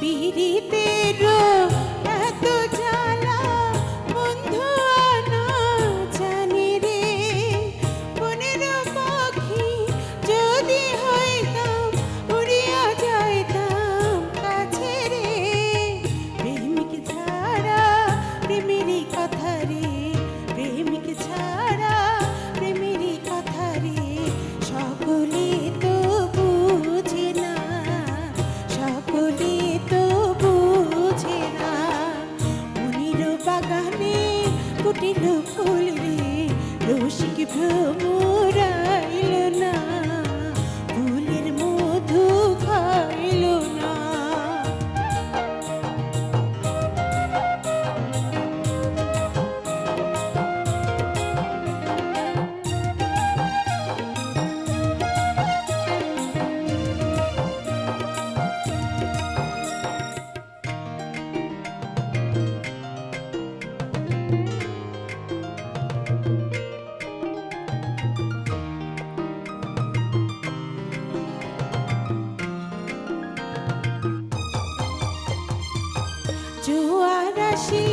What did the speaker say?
পীড়িতের মনির বাগানে কুটিল ফুল রে রসিক ভ্রমরাইল she